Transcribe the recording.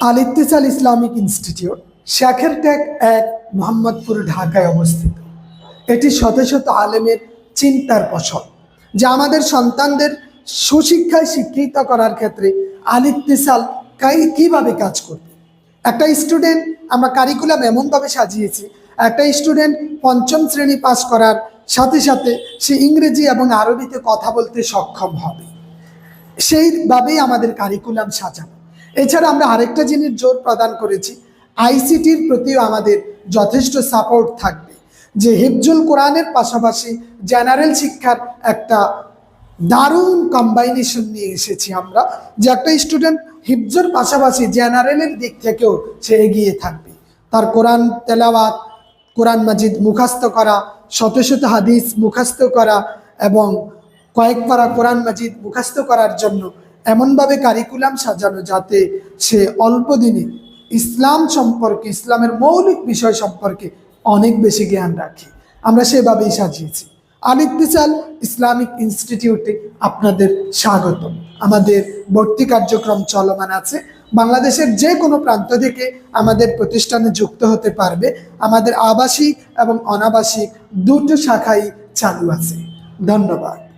আল Ittesal Islamic institute, Shekhertek এক মোহাম্মদপুর, ঢাকায় অবস্থিত। এটি শত শত আলেমের চিন্তার ফসল, যা আমাদের সন্তানদের সুশিক্ষায় শিক্ষিত করার ক্ষেত্রে আল কাই- কীভাবে কাজ করবে? একটা স্টুডেন্ট, আমরা কারিকুলাম এমনভাবে সাজিয়েছি, একটা স্টুডেন্ট পঞ্চম শ্রেণি পাস করার সাথে সাথে সে ইংরেজি এবং আরবিতে কথা বলতে সক্ষম হবে। সেইভাবেই আমাদের কারিকুলাম সাজানো। এছাড়া আমরা আরেকটা জিনিস জোর প্রদান করেছি, আইসিটির প্রতিও আমাদের যথেষ্ট সাপোর্ট থাকবে, যে হিফজুল কোরআনের পাশাপাশি জেনারেল শিক্ষার একটা দারুণ কম্বাইনেশন নিয়ে এসেছি আমরা, যে একটা স্টুডেন্ট হিফজুর পাশাপাশি জেনারেলের দিক থেকেও সে এগিয়ে থাকবে। তার কোরআন তেলাওয়াত, কোরআন মাজিদ মুখাস্ত করা, শত শত হাদিস মুখাস্ত করা এবং কয়েক পারা কোরআন মাজিদ মুখাস্ত করার জন্য এমনভাবে কারিকুলাম সাজানো যাতে সে অল্প দিনে ইসলাম সম্পর্কে, ইসলামের মৌলিক বিষয় সম্পর্কে অনেক বেশি জ্ঞান রাখে। আমরা সেভাবেই সাজিয়েছি। আলিত্তিসাল ইসলামিক ইনস্টিটিউটে আপনাদের স্বাগত আমাদের ভর্তি কার্যক্রম চলমান আছে। বাংলাদেশের যে কোনো প্রান্ত থেকে আমাদের প্রতিষ্ঠানে যুক্ত হতে পারবে। আমাদের আবাসিক এবং অনাবাসিক দুটো শাখাই চালু আছে। ধন্যবাদ।